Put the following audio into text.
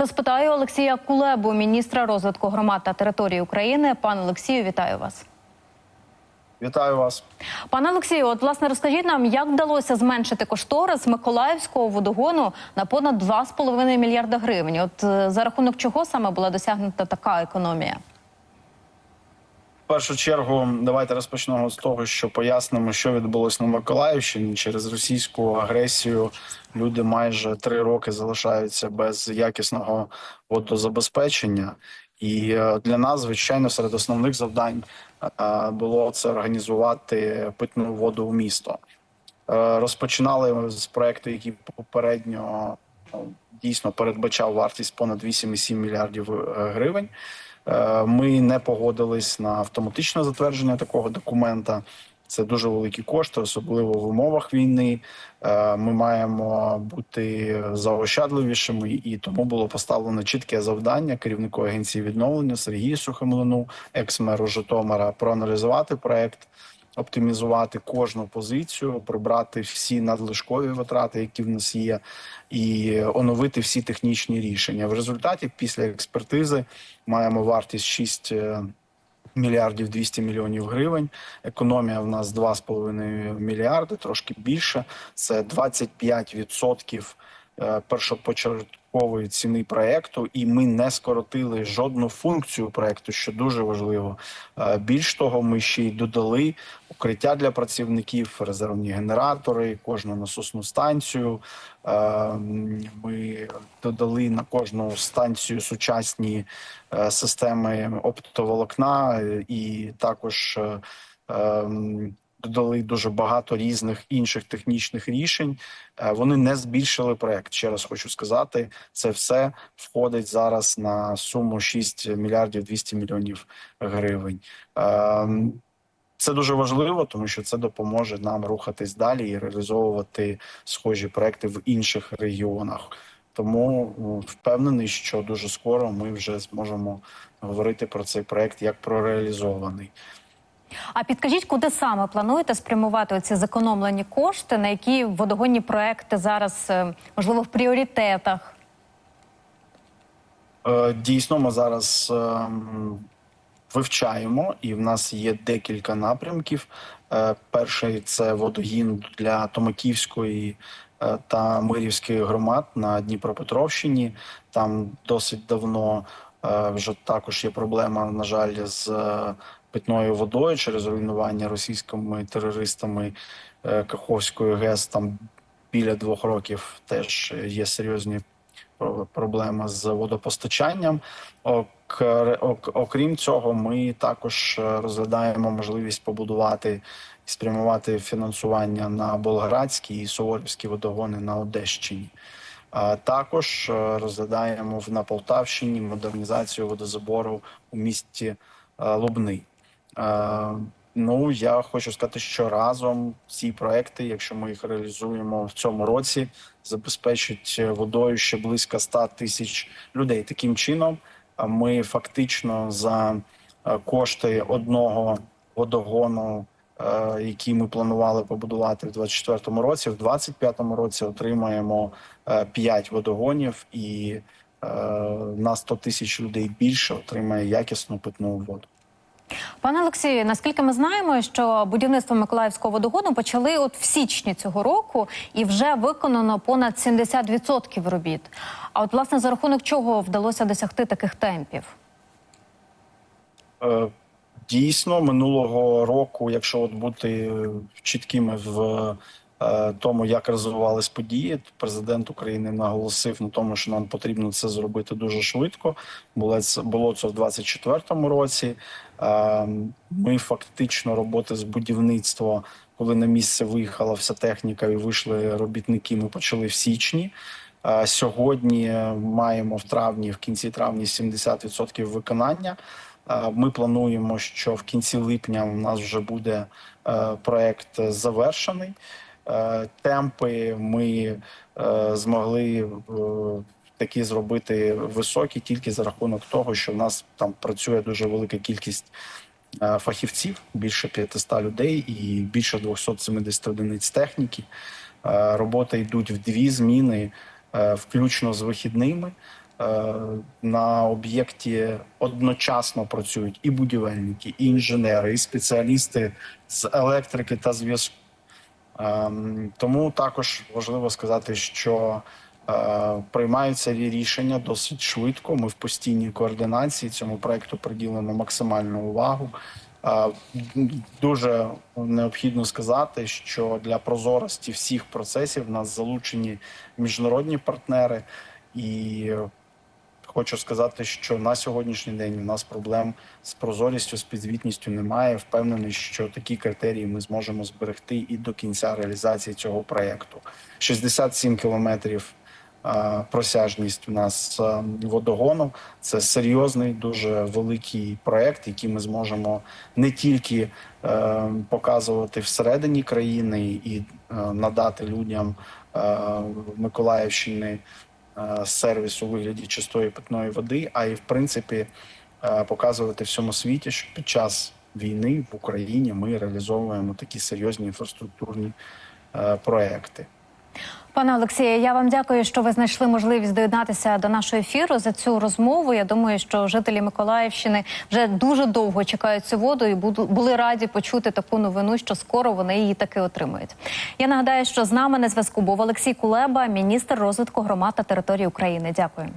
Розпитаю Олексія Кулебу, міністра розвитку громад та території України. Пане Олексію, вітаю вас. Вітаю вас. Пане Олексію, от власне розкажіть нам, як вдалося зменшити кошторис Миколаївського водогону на понад 2,5 мільярда гривень. От е, за рахунок чого саме була досягнута така економія? В першу чергу, давайте розпочнемо з того, що пояснимо, що відбулось на Миколаївщині через російську агресію. Люди майже три роки залишаються без якісного водозабезпечення. І е, для нас, звичайно, серед основних завдань е, було це організувати питну воду у місто. Е, Розпочинали з проекту, який попередньо е, дійсно передбачав вартість понад 8,7 мільярдів гривень. Е, Ми не погодились на автоматичне затвердження такого документа. Це дуже великі кошти, особливо в умовах війни. Е, Ми маємо бути заощадливішими, і тому було поставлено чітке завдання керівнику агенції відновлення Сергію Сухомлину, екс-меру Житомира, проаналізувати проект, оптимізувати кожну позицію, прибрати всі надлишкові витрати, які в нас є, і оновити всі технічні рішення. В результаті, після експертизи, маємо вартість 6 е, мільярдів 200 мільйонів гривень. Економія в нас 2,5 мільярди, трошки більше. Це 25% е, першопочаткової ціни проекту, і ми не скоротили жодну функцію проекту, що дуже важливо. Е, Більш того, ми ще й додали укриття для працівників, резервні генератори, кожну насосну станцію. Е, Ми додали на кожну станцію сучасні е, системи оптоволокна і також ем, додали дуже багато різних інших технічних рішень. Е, Вони не збільшили проект. Ще раз хочу сказати, це все входить зараз на суму 6 мільярдів 200 мільйонів гривень. Ем, Це дуже важливо, тому що це допоможе нам рухатись далі і реалізовувати схожі проекти в інших регіонах. Тому ну, впевнений, що дуже скоро ми вже зможемо говорити про цей проект як про реалізований. А підкажіть, куди саме плануєте спрямувати ці зекономлені кошти, на які водогонні проекти зараз е, можливо в пріоритетах? Е, Дійсно, ми зараз ем, вивчаємо, і в нас є декілька напрямків. Е, Перший це водогін для Томаківської та Мирівської громад на Дніпропетровщині. Там досить давно вже також є проблема, на жаль, з питною водою через руйнування російськими терористами е, Каховської ГЕС. Там біля двох років теж є серйозні про- проблема з водопостачанням. Ок- ок- Окрім цього, ми також е, розглядаємо можливість побудувати і спрямувати фінансування на Болградські і Суворівські водогони на Одещині. А Також е, розглядаємо на Полтавщині модернізацію водозабору у місті Лубний. Е, Ну, я хочу сказати, що разом ці проекти, якщо ми їх реалізуємо в цьому році, забезпечать е, водою ще близько 100 тисяч людей. Таким чином, е, ми фактично за кошти одного водогону, який ми планували побудувати в 2024 році, в 2025 році отримаємо 5 водогонів, і на 100 тисяч людей більше отримає якісну питну воду. Пане Олексію, наскільки ми знаємо, що будівництво Миколаївського водогону почали от в січні цього року, і вже виконано понад 70% робіт. А от власне за рахунок чого вдалося досягти таких темпів? Е, Дійсно, минулого року, якщо от бути чіткими в тому, як розвивались події, президент України наголосив на тому, що нам потрібно це зробити дуже швидко. Було це було це в 24-му році. Е, Ми фактично роботи з будівництва, коли на місце виїхала вся техніка і вийшли робітники. Ми почали в січні. Е, Сьогодні маємо в травні, в кінці травня 70% виконання. Е, Ми плануємо, що в кінці липня у нас вже буде е, проект завершений. Е, Темпи ми е, змогли е, такі зробити високі тільки за рахунок того, що в нас там працює дуже велика кількість фахівців, більше 500 людей і більше 270 одиниць техніки. Роботи йдуть в дві зміни, включно з вихідними. на об'єкті одночасно працюють і будівельники, і інженери, і спеціалісти з електрики та зв'язку. Ем, Тому також важливо сказати, що е, приймаються рішення досить швидко. Ми в постійній координації цьому проекту приділено максимальну увагу. Е, Дуже необхідно сказати, що для прозорості всіх процесів в нас залучені міжнародні партнери, і хочу сказати, що на сьогоднішній день у нас проблем з прозорістю, з підзвітністю немає. Впевнений, що такі критерії ми зможемо зберегти і до кінця реалізації цього проєкту. 67 кілометрів просяжність у нас водогону. Це серйозний, дуже великий проєкт, який ми зможемо не тільки е, показувати всередині країни і е, надати людям е, Миколаївщини сервіс у вигляді чистої питної води, а й в принципі е, показувати всьому світі, що під час війни в Україні ми реалізовуємо такі серйозні інфраструктурні е, проекти. Пане Олексію, я вам дякую, що ви знайшли можливість доєднатися до нашого ефіру за цю розмову. Я думаю, що жителі Миколаївщини вже дуже довго чекають цю воду і були раді почути таку новину, що скоро вони її таки отримають. Я нагадаю, що з нами на зв'язку був Олексій Кулеба, міністр розвитку громад та території України. Дякую.